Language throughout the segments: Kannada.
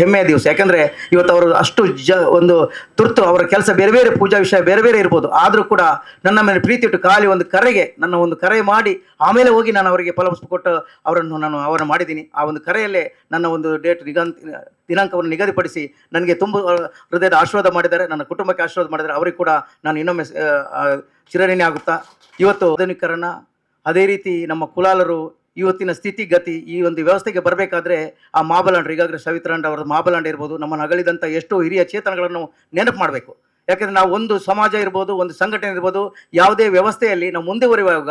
ಹೆಮ್ಮೆಯ ದಿವಸ. ಯಾಕಂದ್ರೆ ಇವತ್ತು ಅವರು ಅಷ್ಟು ಜ, ಒಂದು ತುರ್ತು ಅವರ ಕೆಲಸ ಬೇರೆ ಬೇರೆ ಪೂಜಾ ವಿಷಯ ಬೇರೆ ಬೇರೆ ಇರ್ಬೋದು. ಆದರೂ ಕೂಡ ನನ್ನ ಮೇಲೆ ಪ್ರೀತಿ ಇಟ್ಟು ಖಾಲಿ ಒಂದು ಕರೆಗೆ ನನ್ನ ಒಂದು ಕರೆ ಮಾಡಿ ಆಮೇಲೆ ಹೋಗಿ ನಾನು ಅವರಿಗೆ ಫಲಪುಷ್ಪ ಕೊಟ್ಟು ಅವರನ್ನು ನಾನು, ಅವರನ್ನು ಮಾಡಿದ್ದೀನಿ. ಆ ಒಂದು ಕರೆಯಲ್ಲೇ ನನ್ನ ಒಂದು ಡೇಟ್ ನಿಗಂತ ದಿನಾಂಕವನ್ನು ನಿಗದಿಪಡಿಸಿ ನನಗೆ ತುಂಬ ಹೃದಯದ ಆಶೀರ್ವಾದ ಮಾಡಿದ್ದಾರೆ. ನನ್ನ ಕುಟುಂಬಕ್ಕೆ ಆಶೀರ್ವಾದ ಮಾಡಿದ್ದಾರೆ. ಅವರಿಗೆ ಕೂಡ ನಾನು ಇನ್ನೊಮ್ಮೆ ಚಿರಋಣಿ ಆಗುತ್ತಾ ಇವತ್ತು ಆಧುನೀಕರಣ, ಅದೇ ರೀತಿ ನಮ್ಮ ಕುಲಾಲರು ಇವತ್ತಿನ ಸ್ಥಿತಿಗತಿ ಈ ಒಂದು ವ್ಯವಸ್ಥೆಗೆ ಬರಬೇಕಾದ್ರೆ ಆ ಮಾಬಲಾಂಡ್ರ, ಈಗಾಗಲೇ ಸವಿತ್ರಾಂಡ್ ಅವರ ಮಾಬಲಾಂಡ್ ಇರ್ಬೋದು, ನಮ್ಮ ಅಗಲಿದಂಥ ಎಷ್ಟೋ ಹಿರಿಯ ಚೇತನಗಳನ್ನು ನೆನಪು ಮಾಡಬೇಕು. ಯಾಕಂದ್ರೆ ನಾವು ಒಂದು ಸಮಾಜ ಇರ್ಬೋದು, ಒಂದು ಸಂಘಟನೆ ಇರ್ಬೋದು, ಯಾವುದೇ ವ್ಯವಸ್ಥೆಯಲ್ಲಿ ನಾವು ಮುಂದುವರಿಯುವಾಗ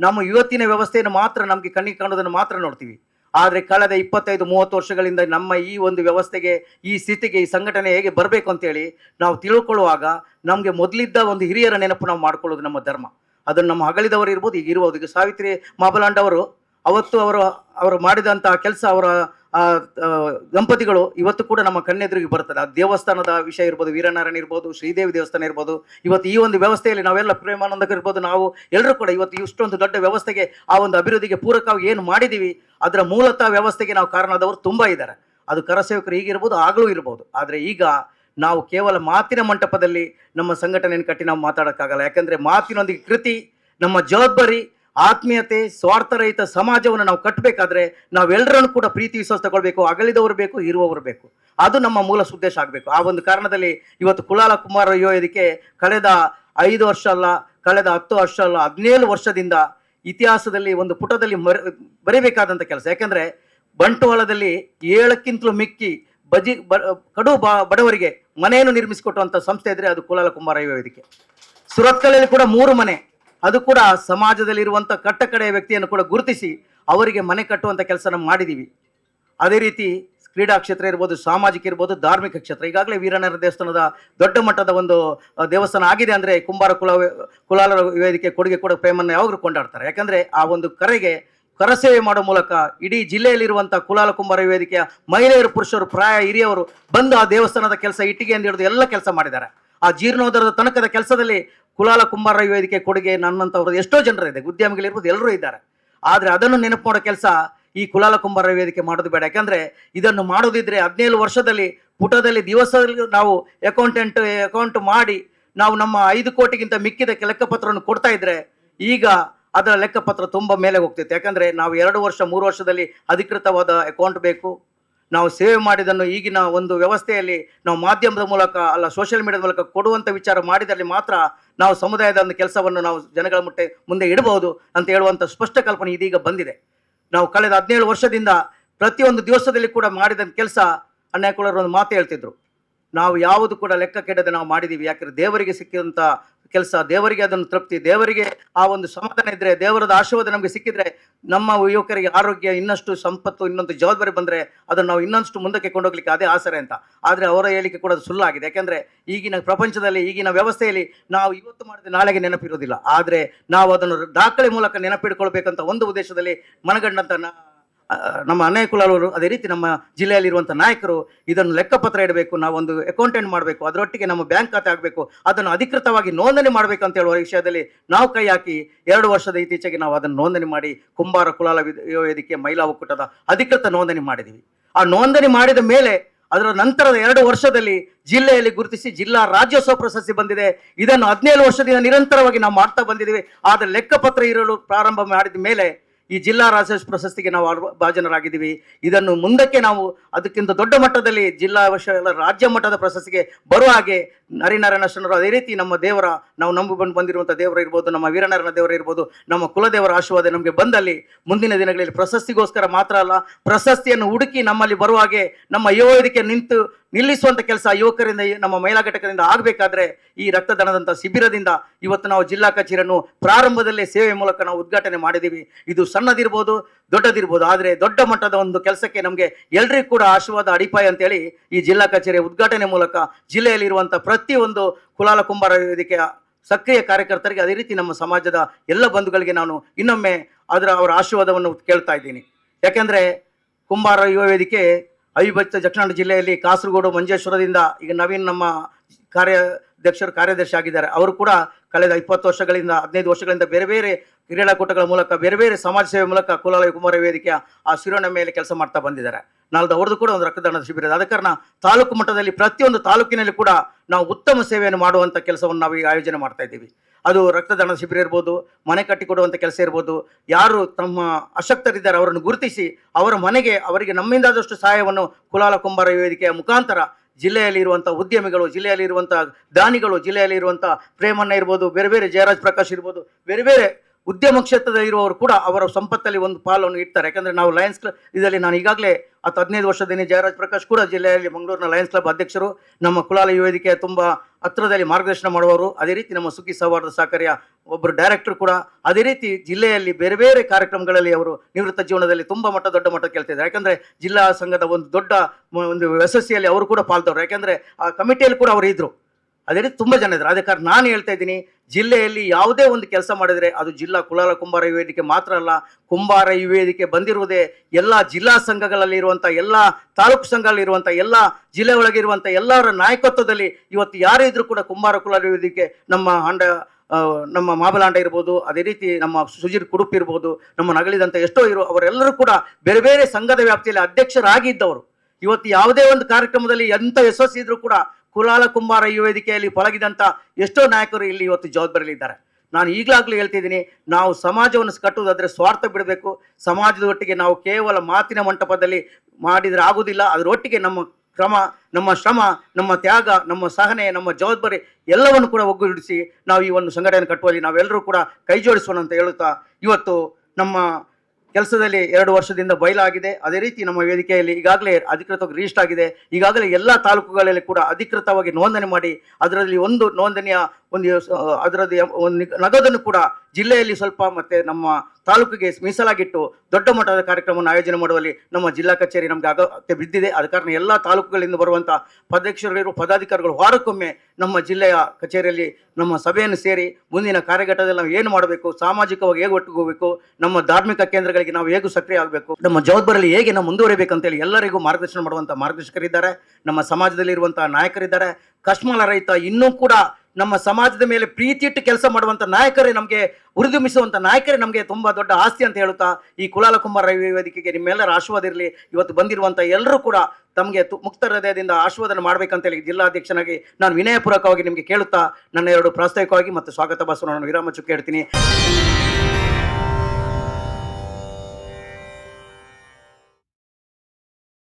ನಮ್ಮ ಇವತ್ತಿನ ವ್ಯವಸ್ಥೆಯನ್ನು ಮಾತ್ರ ನಮಗೆ ಕಣ್ಣಿಗೆ ಕಾಣೋದನ್ನು ಮಾತ್ರ ನೋಡ್ತೀವಿ. ಆದರೆ ಕಳೆದ ಇಪ್ಪತ್ತೈದು, ಮೂವತ್ತು ವರ್ಷಗಳಿಂದ ನಮ್ಮ ಈ ಒಂದು ವ್ಯವಸ್ಥೆಗೆ, ಈ ಸ್ಥಿತಿಗೆ, ಈ ಸಂಘಟನೆ ಹೇಗೆ ಬರಬೇಕು ಅಂತೇಳಿ ನಾವು ತಿಳ್ಕೊಳ್ಳುವಾಗ ನಮಗೆ ಮೊದಲಿದ್ದ ಒಂದು ಹಿರಿಯರ ನೆನಪು ನಾವು ಮಾಡ್ಕೊಳ್ಳೋದು ನಮ್ಮ ಧರ್ಮ. ಅದನ್ನು ನಮ್ಮ ಅಗಲಿದವರು ಇರ್ಬೋದು, ಈಗ ಇರ್ಬೋದು ಈಗ ಸಾವಿತ್ರಿ ಮಾಬಲಾಂಡ್ ಅವರು ಅವತ್ತು ಅವರು ಅವರು ಮಾಡಿದಂತಹ ಕೆಲಸ ಅವರ ದಂಪತಿಗಳು ಇವತ್ತು ಕೂಡ ನಮ್ಮ ಕಣ್ಣೆದುರಿಗೆ ಬರ್ತದೆ ಆ ದೇವಸ್ಥಾನದ ವಿಷಯ ಇರ್ಬೋದು, ವೀರನಾರಾಯಣ ಇರ್ಬೋದು, ಶ್ರೀದೇವಿ ದೇವಸ್ಥಾನ ಇರ್ಬೋದು, ಇವತ್ತು ಈ ಒಂದು ವ್ಯವಸ್ಥೆಯಲ್ಲಿ ನಾವೆಲ್ಲ ಪ್ರೇಮಾನಂದಕ್ಕೆ ಇರ್ಬೋದು, ನಾವು ಎಲ್ಲರೂ ಕೂಡ ಇವತ್ತು ಇಷ್ಟೊಂದು ದೊಡ್ಡ ವ್ಯವಸ್ಥೆಗೆ, ಆ ಒಂದು ಅಭಿವೃದ್ಧಿಗೆ ಪೂರಕವಾಗಿ ಏನು ಮಾಡಿದ್ದೀವಿ ಅದರ ಮೂಲತಃ ವ್ಯವಸ್ಥೆಗೆ ನಾವು ಕಾರಣದವರು ತುಂಬ ಇದ್ದಾರೆ. ಅದು ಕರಸೇವಕರು ಈಗಿರ್ಬೋದು ಆಗಲೂ ಇರ್ಬೋದು. ಆದರೆ ಈಗ ನಾವು ಕೇವಲ ಮಾತಿನ ಮಂಟಪದಲ್ಲಿ ನಮ್ಮ ಸಂಘಟನೆಯನ್ನು ಕಟ್ಟಿ ನಾವು ಮಾತಾಡೋಕ್ಕಾಗಲ್ಲ. ಯಾಕಂದರೆ ಮಾತಿನೊಂದಿಗೆ ಕೃತಿ, ನಮ್ಮ ಜವಾಬ್ದಾರಿ ಆತ್ಮೀಯತೆ, ಸ್ವಾರ್ಥರಹಿತ ಸಮಾಜವನ್ನು ನಾವು ಕಟ್ಟಬೇಕಾದ್ರೆ ನಾವೆಲ್ಲರನ್ನು ಕೂಡ ಪ್ರೀತಿ ವಿಶ್ವಾಸ ತಗೊಳ್ಬೇಕು, ಅಗಲಿದವರು ಬೇಕು, ಇರುವವರು ಬೇಕು. ಅದು ನಮ್ಮ ಮೂಲ ಉದ್ದೇಶ ಆಗಬೇಕು. ಆ ಒಂದು ಕಾರಣದಲ್ಲಿ ಇವತ್ತು ಕುಲಾಲ ಕುಮಾರ ಇದಕ್ಕೆ ಕಳೆದ ಐದು ವರ್ಷ ಅಲ್ಲ, ಕಳೆದ ಹತ್ತು ವರ್ಷ ಅಲ್ಲ, ಹದಿನೇಳು ವರ್ಷದಿಂದ ಇತಿಹಾಸದಲ್ಲಿ ಒಂದು ಪುಟದಲ್ಲಿ ಮರೆ, ಬರೀಬೇಕಾದಂಥ ಕೆಲಸ. ಯಾಕಂದ್ರೆ ಬಂಟ್ವಾಳದಲ್ಲಿ ಏಳಕ್ಕಿಂತಲೂ ಮಿಕ್ಕಿ ಬಜಿ, ಬ, ಕಡು ಬ, ಬಡವರಿಗೆ ಮನೆಯನ್ನು ನಿರ್ಮಿಸಿಕೊಟ್ಟುವಂಥ ಸಂಸ್ಥೆ ಇದ್ರೆ ಅದು ಕುಲಾಲ ಕುಮಾರ ವೇದಿಕೆ ಸುರತ್ಕಲಲ್ಲಿ ಕೂಡ ಮೂರು ಮನೆ. ಅದು ಕೂಡ ಸಮಾಜದಲ್ಲಿರುವಂಥ ಕಟ್ಟಕಡೆಯ ವ್ಯಕ್ತಿಯನ್ನು ಕೂಡ ಗುರುತಿಸಿ ಅವರಿಗೆ ಮನೆ ಕಟ್ಟುವಂಥ ಕೆಲಸ ನಾವು ಮಾಡಿದ್ದೀವಿ ಅದೇ ರೀತಿ ಕ್ರೀಡಾ ಕ್ಷೇತ್ರ ಇರ್ಬೋದು, ಸಾಮಾಜಿಕ ಇರ್ಬೋದು, ಧಾರ್ಮಿಕ ಕ್ಷೇತ್ರ. ಈಗಾಗಲೇ ವೀರಣ್ಣರ ದೇವಸ್ಥಾನದ ದೊಡ್ಡ ಮಟ್ಟದ ಒಂದು ದೇವಸ್ಥಾನ ಆಗಿದೆ ಅಂದರೆ ಕುಂಬಾರ ಕುಲ, ಕುಲಾಲರ ವೇದಿಕೆ ಕೊಡುಗೆ ಕೂಡ ಪ್ರೇಮನ್ನು ಯಾವಾಗಲೂ ಕೊಂಡಾಡ್ತಾರೆ. ಯಾಕಂದರೆ ಆ ಒಂದು ಕರೆಗೆ, ಕರಸೇವೆ ಮಾಡೋ ಮೂಲಕ ಇಡೀ ಜಿಲ್ಲೆಯಲ್ಲಿರುವಂಥ ಕುಲಾಲ ಕುಂಬಾರ ವೇದಿಕೆಯ ಮಹಿಳೆಯರು, ಪುರುಷರು, ಪ್ರಾಯ ಹಿರಿಯವರು ಬಂದು ಆ ದೇವಸ್ಥಾನದ ಕೆಲಸ ಇಟ್ಟಿಗೆಯಿಂದ ಹಿಡಿದು ಎಲ್ಲ ಕೆಲಸ ಮಾಡಿದ್ದಾರೆ. ಆ ಜೀರ್ಣೋದ್ಧರದ ತನಕದ ಕೆಲಸದಲ್ಲಿ ಕುಲಾಲ ಕುಂಬಾರ ವೇದಿಕೆ ಕೊಡುಗೆ ನನ್ನಂಥವ್ರದ್ದು ಎಷ್ಟೋ ಜನರಿದೆ ಉದ್ಯಮಿಗಳಿರ್ಬೋದು ಎಲ್ಲರೂ ಇದ್ದಾರೆ. ಆದರೆ ಅದನ್ನು ನೆನಪು ಮಾಡೋ ಕೆಲಸ ಈ ಕುಲಾಲ ಕುಂಬಾರ ವೇದಿಕೆ ಮಾಡೋದು ಬೇಡ. ಯಾಕಂದರೆ ಇದನ್ನು ಮಾಡೋದಿದ್ರೆ ಹದಿನೇಳು ವರ್ಷದಲ್ಲಿ ಪುಟದಲ್ಲಿ ದಿವಸದಲ್ಲಿ ನಾವು ಅಕೌಂಟೆಂಟ್ ಅಕೌಂಟ್ ಮಾಡಿ ನಾವು ನಮ್ಮ ಐದು ಕೋಟಿಗಿಂತ ಮಿಕ್ಕಿದ ಲೆಕ್ಕಪತ್ರವನ್ನು ಕೊಡ್ತಾ ಇದ್ರೆ ಈಗ ಅದರ ಲೆಕ್ಕಪತ್ರ ತುಂಬ ಮೇಲೆ ಹೋಗ್ತಿತ್ತು. ಯಾಕಂದರೆ ನಾವು ಎರಡು ವರ್ಷ, ಮೂರು ವರ್ಷದಲ್ಲಿ ಅಧಿಕೃತವಾದ ಅಕೌಂಟ್ ಬೇಕು. ನಾವು ಸೇವೆ ಮಾಡಿದನ್ನು ಈಗಿನ ಒಂದು ವ್ಯವಸ್ಥೆಯಲ್ಲಿ ನಾವು ಮಾಧ್ಯಮದ ಮೂಲಕ ಅಲ್ಲ ಸೋಷಿಯಲ್ ಮೀಡಿಯಾದ ಮೂಲಕ ಕೊಡುವಂಥ ವಿಚಾರ ಮಾಡಿದಲ್ಲಿ ಮಾತ್ರ ನಾವು ಸಮುದಾಯದ ಒಂದು ಕೆಲಸವನ್ನು ನಾವು ಜನಗಳ ಮುಟ್ಟೆ ಮುಂದೆ ಇಡಬಹುದು ಅಂತ ಹೇಳುವಂಥ ಸ್ಪಷ್ಟ ಕಲ್ಪನೆ ಇದೀಗ ಬಂದಿದೆ. ನಾವು ಕಳೆದ ಹದಿನೇಳು ವರ್ಷದಿಂದ ಪ್ರತಿಯೊಂದು ದಿವಸದಲ್ಲಿ ಕೂಡ ಮಾಡಿದ ಕೆಲಸ ಅನ್ಯಾಯಕುಳರು ಒಂದು ಮಾತು ಹೇಳ್ತಿದ್ರು. ನಾವು ಯಾವುದು ಕೂಡ ಲೆಕ್ಕ ಕೆಡದೆ ನಾವು ಮಾಡಿದ್ದೀವಿ ಯಾಕಂದ್ರೆ ದೇವರಿಗೆ ಸಿಕ್ಕಿದಂಥ ಕೆಲಸ, ದೇವರಿಗೆ ಅದನ್ನು ತೃಪ್ತಿ, ದೇವರಿಗೆ ಆ ಒಂದು ಸಮಾಧಾನ ಇದ್ದರೆ ದೇವರದ ಆಶೀರ್ವಾದ ನಮಗೆ ಸಿಕ್ಕಿದ್ರೆ ನಮ್ಮ ಯುವಕರಿಗೆ ಆರೋಗ್ಯ, ಇನ್ನಷ್ಟು ಸಂಪತ್ತು, ಇನ್ನೊಂದು ಜವಾಬ್ದಾರಿ ಬಂದರೆ ಅದನ್ನು ನಾವು ಇನ್ನೊಂದಷ್ಟು ಮುಂದಕ್ಕೆ ಕೊಂಡೋಗ್ಲಿಕ್ಕೆ ಅದೇ ಆಸರೆ ಅಂತ. ಆದರೆ ಅವರ ಹೇಳಿಕೆ ಕೂಡ ಅದು ಸುಳ್ಳಾಗಿದೆ. ಯಾಕೆಂದರೆ ಈಗಿನ ಪ್ರಪಂಚದಲ್ಲಿ, ಈಗಿನ ವ್ಯವಸ್ಥೆಯಲ್ಲಿ ನಾವು ಇವತ್ತು ಮಾಡಿದ ನಾಳೆಗೆ ನೆನಪಿರೋದಿಲ್ಲ ಆದರೆ ನಾವು ಅದನ್ನು ದಾಖಲೆ ಮೂಲಕ ನೆನಪಿಡ್ಕೊಳ್ಬೇಕಂತ ಒಂದು ಉದ್ದೇಶದಲ್ಲಿ ಮನಗಂಡಂತ ನಮ್ಮ ಅನೇಕ ಕುಲಾಲವರು ಅದೇ ರೀತಿ ನಮ್ಮ ಜಿಲ್ಲೆಯಲ್ಲಿರುವಂಥ ನಾಯಕರು ಇದನ್ನು ಲೆಕ್ಕಪತ್ರ ಇಡಬೇಕು ನಾವೊಂದು ಅಕೌಂಟೆಂಟ್ ಮಾಡಬೇಕು, ಅದರೊಟ್ಟಿಗೆ ನಮ್ಮ ಬ್ಯಾಂಕ್ ಖಾತೆ ಆಗಬೇಕು ಅದನ್ನು ಅಧಿಕೃತವಾಗಿ ನೋಂದಣಿ ಮಾಡಬೇಕು ಅಂತ ಹೇಳುವ ವಿಷಯದಲ್ಲಿ ನಾವು ಕೈ ಹಾಕಿ ಎರಡು ವರ್ಷದ ಇತ್ತೀಚೆಗೆ ನಾವು ಅದನ್ನು ನೋಂದಣಿ ಮಾಡಿ ಕುಂಬಾರ ಕುಲಾಲ ವಿದ್- ವೇದಿಕೆ ಮಹಿಳಾ ಒಕ್ಕೂಟದ ಅಧಿಕೃತ ನೋಂದಣಿ ಮಾಡಿದ್ದೀವಿ ಆ ನೋಂದಣಿ ಮಾಡಿದ ಮೇಲೆ ಅದರ ನಂತರದ ಎರಡು ವರ್ಷದಲ್ಲಿ ಜಿಲ್ಲೆಯಲ್ಲಿ ಗುರುತಿಸಿ ಜಿಲ್ಲಾ ರಾಜ್ಯೋತ್ಸವ ಪ್ರಶಸ್ತಿ ಬಂದಿದೆ. ಇದನ್ನು ಹದಿನೇಳು ವರ್ಷದಿಂದ ನಿರಂತರವಾಗಿ ನಾವು ಮಾಡ್ತಾ ಬಂದಿದ್ದೀವಿ. ಆದರೆ ಲೆಕ್ಕಪತ್ರ ಇರಲು ಪ್ರಾರಂಭ ಮಾಡಿದ ಮೇಲೆ ಈ ಜಿಲ್ಲಾ ರಾಜೇಶ್ ಪ್ರಶಸ್ತಿಗೆ ನಾವು ಭಾಜನರಾಗಿದ್ದೀವಿ. ಇದನ್ನು ಮುಂದಕ್ಕೆ ನಾವು ಅದಕ್ಕಿಂತ ದೊಡ್ಡ ಮಟ್ಟದಲ್ಲಿ ಜಿಲ್ಲಾ ರಾಜ್ಯ ಮಟ್ಟದ ಪ್ರಶಸ್ತಿಗೆ ಬರುವ ಹಾಗೆ ಹರಿನಾರಾಯಣ ಅದೇ ರೀತಿ ನಮ್ಮ ದೇವರ, ನಾವು ನಂಬು ಬಂದು ಬಂದಿರುವಂಥ ದೇವರು ಇರ್ಬೋದು, ನಮ್ಮ ವೀರನಾರಾಯಣ ದೇವರು ಇರ್ಬೋದು, ನಮ್ಮ ಕುಲದೇವರ ಆಶೀರ್ವಾದ ನಮಗೆ ಬಂದಲ್ಲಿ ಮುಂದಿನ ದಿನಗಳಲ್ಲಿ ಪ್ರಶಸ್ತಿಗೋಸ್ಕರ ಮಾತ್ರ ಅಲ್ಲ, ಪ್ರಶಸ್ತಿಯನ್ನು ಹುಡುಕಿ ನಮ್ಮಲ್ಲಿ ಬರುವ ಹಾಗೆ ನಮ್ಮ ಯುವಕರಿಗೆ ನಿಂತು ನಿಲ್ಲಿಸುವಂಥ ಕೆಲಸ ಯುವಕರಿಂದ, ನಮ್ಮ ಮಹಿಳಾ ಘಟಕದಿಂದ ಆಗಬೇಕಾದ್ರೆ ಈ ರಕ್ತದಾನದಂಥ ಶಿಬಿರದಿಂದ ಇವತ್ತು ನಾವು ಜಿಲ್ಲಾ ಕಚೇರಿಯನ್ನು ಪ್ರಾರಂಭದಲ್ಲೇ ಸೇವೆ ಮೂಲಕ ನಾವು ಉದ್ಘಾಟನೆ ಮಾಡಿದ್ದೀವಿ. ಇದು ಸಣ್ಣದಿರ್ಬೋದು ದೊಡ್ಡದಿರ್ಬೋದು. ಆದರೆ ದೊಡ್ಡ ಮಟ್ಟದ ಒಂದು ಕೆಲಸಕ್ಕೆ ನಮಗೆ ಎಲ್ರಿಗೂ ಕೂಡ ಆಶೀರ್ವಾದ, ಅಡಿಪಾಯ ಅಂತೇಳಿ ಈ ಜಿಲ್ಲಾ ಕಚೇರಿಯ ಉದ್ಘಾಟನೆ ಮೂಲಕ ಜಿಲ್ಲೆಯಲ್ಲಿರುವಂಥ ಪ್ರತಿಯೊಂದು ಕುಲಾಲ ಕುಂಬಾರ ವೇದಿಕೆಯ ಸಕ್ರಿಯ ಕಾರ್ಯಕರ್ತರಿಗೆ ಅದೇ ರೀತಿ ನಮ್ಮ ಸಮಾಜದ ಎಲ್ಲ ಬಂಧುಗಳಿಗೆ ನಾನು ಇನ್ನೊಮ್ಮೆ ಅದರ ಅವರ ಆಶೀರ್ವಾದವನ್ನು ಕೇಳ್ತಾ ಇದ್ದೀನಿ. ಯಾಕೆಂದರೆ ಕುಂಬಾರ ಯುವ ವೇದಿಕೆ ಅವಿಭಕ್ತ ದಕ್ಷಿಣ ಜಿಲ್ಲೆಯಲ್ಲಿ ಕಾಸರಗೋಡು ಮಂಜೇಶ್ವರದಿಂದ ಈಗ ನವೀನ್ ನಮ್ಮ ಕಾರ್ಯಾಧ್ಯಕ್ಷರು ಕಾರ್ಯದರ್ಶಿ ಆಗಿದ್ದಾರೆ. ಅವರು ಕೂಡ ಕಳೆದ ಇಪ್ಪತ್ತು ವರ್ಷಗಳಿಂದ, ಹದಿನೈದು ವರ್ಷಗಳಿಂದ ಬೇರೆ ಬೇರೆ ಕ್ರೀಡಾಕೂಟಗಳ ಮೂಲಕ, ಬೇರೆ ಬೇರೆ ಸಮಾಜ ಸೇವೆ ಮೂಲಕ ಕುಲಾಲ ಕುಮಾರ ವೇದಿಕೆಯ ಆ ಶಿರೋನಾಮೆಯಲ್ಲಿ ಕೆಲಸ ಮಾಡ್ತಾ ಬಂದಿದ್ದಾರೆ. ನಾಲ್ದು ಅವ್ರದ್ದು ಕೂಡ ಒಂದು ರಕ್ತದಾನದ ಶಿಬಿರ ಇದೆ. ಕಾರಣ ತಾಲೂಕು ಮಟ್ಟದಲ್ಲಿ ಪ್ರತಿಯೊಂದು ತಾಲೂಕಿನಲ್ಲಿ ಕೂಡ ನಾವು ಉತ್ತಮ ಸೇವೆಯನ್ನು ಮಾಡುವಂಥ ಕೆಲಸವನ್ನು ನಾವು ಈಗ ಆಯೋಜನೆ ಮಾಡ್ತಾ ಇದ್ದೀವಿ. ಅದು ರಕ್ತದಾನದ ಶಿಬಿರ ಇರ್ಬೋದು, ಮನೆ ಕಟ್ಟಿಕೊಡುವಂಥ ಕೆಲಸ ಇರ್ಬೋದು, ಯಾರು ತಮ್ಮ ಅಶಕ್ತರಿದ್ದಾರೆ ಅವರನ್ನು ಗುರುತಿಸಿ ಅವರ ಮನೆಗೆ, ಅವರಿಗೆ ನಮ್ಮಿಂದಾದಷ್ಟು ಸಹಾಯವನ್ನು ಕುಲಾಲ ಕುಂಬಾರ ವೇದಿಕೆಯ ಮುಖಾಂತರ ಜಿಲ್ಲೆಯಲ್ಲಿ ಇರುವಂಥ ಉದ್ಯಮಿಗಳು, ಜಿಲ್ಲೆಯಲ್ಲಿ ಇರುವಂಥ ದಾನಿಗಳು, ಜಿಲ್ಲೆಯಲ್ಲಿ ಇರುವಂಥ ಪ್ರೇಮಣ್ಣ ಇರ್ಬೋದು, ಬೇರೆ ಬೇರೆ ಜಯರಾಜ್ ಪ್ರಕಾಶ್ ಇರ್ಬೋದು, ಬೇರೆ ಬೇರೆ ಉದ್ಯಮ ಕ್ಷೇತ್ರದಲ್ಲಿ ಇರುವವರು ಕೂಡ ಅವರ ಸಂಪತ್ತಲ್ಲಿ ಒಂದು ಪಾಲನ್ನು ಇಡ್ತಾರೆ. ಯಾಕಂದ್ರೆ ನಾವು ಲಯನ್ಸ್ ಕ್ಲಬ್ ಇದರಲ್ಲಿ ನಾನು ಈಗಾಗಲೇ ಹತ್ತು ಹದಿನೈದು ವರ್ಷದಿಂದ ಜಯರಾಜ್ ಪ್ರಕಾಶ್ ಕೂಡ ಜಿಲ್ಲೆಯಲ್ಲಿ ಮಂಗಳೂರಿನ ಲಯನ್ಸ್ ಕ್ಲಬ್ ಅಧ್ಯಕ್ಷರು. ನಮ್ಮ ಕುಲಾಲ ವೇದಿಕೆ ತುಂಬ ಹತ್ತಿರದಲ್ಲಿ ಮಾರ್ಗದರ್ಶನ ಮಾಡುವವರು. ಅದೇ ರೀತಿ ನಮ್ಮ ಸುಖಿ ಸೌಹಾರ್ದ ಸಹಕಾರಿಯ ಒಬ್ಬರು ಡೈರೆಕ್ಟರ್ ಕೂಡ. ಅದೇ ರೀತಿ ಜಿಲ್ಲೆಯಲ್ಲಿ ಬೇರೆ ಬೇರೆ ಕಾರ್ಯಕ್ರಮಗಳಲ್ಲಿ ಅವರು ನಿವೃತ್ತ ಜೀವನದಲ್ಲಿ ತುಂಬ ಮಟ್ಟ ದೊಡ್ಡ ಮಟ್ಟ ಕೇಳ್ತಿದ್ದಾರೆ. ಯಾಕಂದ್ರೆ ಜಿಲ್ಲಾ ಸಂಘದ ಒಂದು ದೊಡ್ಡ ಒಂದು ಯಶಸ್ಸಿಯಲ್ಲಿ ಅವರು ಕೂಡ ಪಾಲ್ದವರು. ಯಾಕಂದ್ರೆ ಆ ಕಮಿಟಿಯಲ್ಲಿ ಕೂಡ ಅವರು ಇದ್ದರು ಅದೇ ರೀತಿ ತುಂಬ ಜನ ಇದ್ದಾರೆ ಅದೇ ನಾನು ಹೇಳ್ತಾ ಇದ್ದೀನಿ ಜಿಲ್ಲೆಯಲ್ಲಿ ಯಾವುದೇ ಒಂದು ಕೆಲಸ ಮಾಡಿದರೆ ಅದು ಜಿಲ್ಲಾ ಕುಲಾಲ ಕುಂಬಾರ ವೇದಿಕೆ ಮಾತ್ರ ಅಲ್ಲ, ಕುಂಬಾರ ವೇದಿಕೆ ಬಂದಿರುವುದೇ ಎಲ್ಲ ಜಿಲ್ಲಾ ಸಂಘಗಳಲ್ಲಿ ಇರುವಂಥ ಎಲ್ಲ ತಾಲೂಕು ಸಂಘಗಳಲ್ಲಿ ಇರುವಂಥ ಎಲ್ಲ ಜಿಲ್ಲೆ ಒಳಗೆ ಇರುವಂಥ ಎಲ್ಲರ ನಾಯಕತ್ವದಲ್ಲಿ ಇವತ್ತು ಯಾರೇ ಇದ್ರೂ ಕೂಡ ಕುಂಬಾರ ಕುಲಾಲ ವೇದಿಕೆ ನಮ್ಮ ಹಂಡ ನಮ್ಮ ಮಾಬಲಾಂಡ ಇರ್ಬೋದು, ಅದೇ ರೀತಿ ನಮ್ಮ ಸುಜೀರ್ ಕುಡುಪ್ ಇರ್ಬೋದು, ನಮ್ಮ ನಗಲಿದಂಥ ಎಷ್ಟೋ ಇರೋ ಅವರೆಲ್ಲರೂ ಕೂಡ ಬೇರೆ ಬೇರೆ ಸಂಘದ ವ್ಯಾಪ್ತಿಯಲ್ಲಿ ಅಧ್ಯಕ್ಷರಾಗಿದ್ದವರು ಇವತ್ತು ಯಾವುದೇ ಒಂದು ಕಾರ್ಯಕ್ರಮದಲ್ಲಿ ಎಂಥ ಯಶಸ್ಸಿದ್ರೂ ಕೂಡ ಕುಲಾಲ ಕುಂಬಾರ ಈ ವೇದಿಕೆಯಲ್ಲಿ ಪಳಗಿದಂಥ ಎಷ್ಟೋ ನಾಯಕರು ಇಲ್ಲಿ ಇವತ್ತು ಜವಾಬ್ದಾರಿಯಲ್ಲಿದ್ದಾರೆ. ನಾನು ಈಗಲಾಗಲೂ ಹೇಳ್ತಿದ್ದೀನಿ ನಾವು ಸಮಾಜವನ್ನು ಕಟ್ಟುವುದಾದರೆ ಸ್ವಾರ್ಥ ಬಿಡಬೇಕು. ಸಮಾಜದ ಒಟ್ಟಿಗೆ ನಾವು ಕೇವಲ ಮಾತಿನ ಮಂಟಪದಲ್ಲಿ ಮಾಡಿದರೆ ಆಗುವುದಿಲ್ಲ. ಅದರೊಟ್ಟಿಗೆ ನಮ್ಮ ಕ್ರಮ, ನಮ್ಮ ಶ್ರಮ, ನಮ್ಮ ತ್ಯಾಗ, ನಮ್ಮ ಸಹನೆ, ನಮ್ಮ ಜವಾಬ್ದಾರಿ ಎಲ್ಲವನ್ನು ಕೂಡ ಒಗ್ಗೂಡಿಸಿ ನಾವು ಈ ಒಂದು ಸಂಘಟನೆ ಕಟ್ಟುವಲ್ಲಿ ನಾವೆಲ್ಲರೂ ಕೂಡ ಕೈ ಜೋಡಿಸೋಣ ಅಂತ ಹೇಳುತ್ತಾ ಇವತ್ತು ನಮ್ಮ ಕೆಲಸದಲ್ಲಿ ಎರಡು ವರ್ಷದಿಂದ ಬಯಲಾಗಿದೆ. ಅದೇ ರೀತಿ ನಮ್ಮ ವೇದಿಕೆಯಲ್ಲಿ ಈಗಾಗಲೇ ಅಧಿಕೃತವಾಗಿ ರಿಜಿಸ್ಟರ್ ಆಗಿದೆ. ಈಗಾಗಲೇ ಎಲ್ಲ ತಾಲೂಕುಗಳಲ್ಲಿ ಕೂಡ ಅಧಿಕೃತವಾಗಿ ನೋಂದಣಿ ಮಾಡಿ, ಅದರಲ್ಲಿ ಒಂದು ನೋಂದಣಿಯ ಒಂದು ಅದರದ್ದು ಒಂದು ನಿಗ್- ನಗದನ್ನು ಕೂಡ ಜಿಲ್ಲೆಯಲ್ಲಿ ಸ್ವಲ್ಪ ಮತ್ತೆ ನಮ್ಮ ತಾಲೂಕಿಗೆ ಮೀಸಲಾಗಿಟ್ಟು ದೊಡ್ಡ ಮಟ್ಟದ ಕಾರ್ಯಕ್ರಮವನ್ನು ಆಯೋಜನೆ ಮಾಡುವಲ್ಲಿ ನಮ್ಮ ಜಿಲ್ಲಾ ಕಚೇರಿ ನಮಗೆ ಅಗತ್ಯ ಬಿದ್ದಿದೆ. ಆದ ಕಾರಣ ಎಲ್ಲ ತಾಲೂಕುಗಳಿಂದ ಬರುವಂಥ ಪದಾಧ್ಯಕ್ಷರಿರುವ ಪದಾಧಿಕಾರಿಗಳು ವಾರಕ್ಕೊಮ್ಮೆ ನಮ್ಮ ಜಿಲ್ಲೆಯ ಕಚೇರಿಯಲ್ಲಿ ನಮ್ಮ ಸಭೆಯನ್ನು ಸೇರಿ ಮುಂದಿನ ಕಾರ್ಯಘಟ್ಟದಲ್ಲಿ ನಾವು ಏನು ಮಾಡಬೇಕು, ಸಾಮಾಜಿಕವಾಗಿ ಹೇಗೆ ಒಟ್ಟುಗೋಗಬೇಕು ನಮ್ಮ ಧಾರ್ಮಿಕ ಕೇಂದ್ರಗಳಿಗೆ ನಾವು ಹೇಗೆ ಸಕ್ರಿಯ ಆಗಬೇಕು, ನಮ್ಮ ಜವಾಬ್ದಾರಿಯಲ್ಲಿ ಹೇಗೆ ನಾವು ಮುಂದುವರಿಬೇಕಂತೇಳಿ ಎಲ್ಲರಿಗೂ ಮಾರ್ಗದರ್ಶನ ಮಾಡುವಂಥ ಮಾರ್ಗದರ್ಶಕರಿದ್ದಾರೆ. ನಮ್ಮ ಸಮಾಜದಲ್ಲಿ ಇರುವಂತಹ ನಾಯಕರಿದ್ದಾರೆ. ಕಶ್ಮಲ ರೈತ ಇನ್ನೂ ಕೂಡ ನಮ್ಮ ಸಮಾಜದ ಮೇಲೆ ಪ್ರೀತಿ ಇಟ್ಟು ಕೆಲಸ ಮಾಡುವಂಥ ನಾಯಕರೇ ನಮಗೆ ಉರಿದುಂಬಿಸುವಂಥ ನಾಯಕರೇ ನಮಗೆ ತುಂಬ ದೊಡ್ಡ ಆಸ್ತಿ ಅಂತ ಹೇಳುತ್ತಾ ಈ ಕುಲಾಲ ರವಿ ವೇದಿಕೆಗೆ ನಿಮ್ಮೆಲ್ಲರ ಆಶೀರ್ವಾದ ಇರಲಿ. ಇವತ್ತು ಬಂದಿರುವಂಥ ಎಲ್ಲರೂ ಕೂಡ ತಮಗೆ ಮುಕ್ತ ಹೃದಯದಿಂದ ಆಶೀರ್ವಾದನ ಮಾಡಬೇಕಂತೇಳಿ ಜಿಲ್ಲಾಧ್ಯಕ್ಷನಾಗಿ ನಾನು ವಿನಯಪೂರ್ವಕವಾಗಿ ನಿಮಗೆ ಕೇಳುತ್ತಾ ನನ್ನ ಎರಡು ಪ್ರಾಸ್ತಾವಿಕವಾಗಿ ಮತ್ತು ಸ್ವಾಗತ ಭಾಷಣ ನಾನು ವಿರಾಮ ಚುಕ್ಕೆ ಹೇಳ್ತೀನಿ.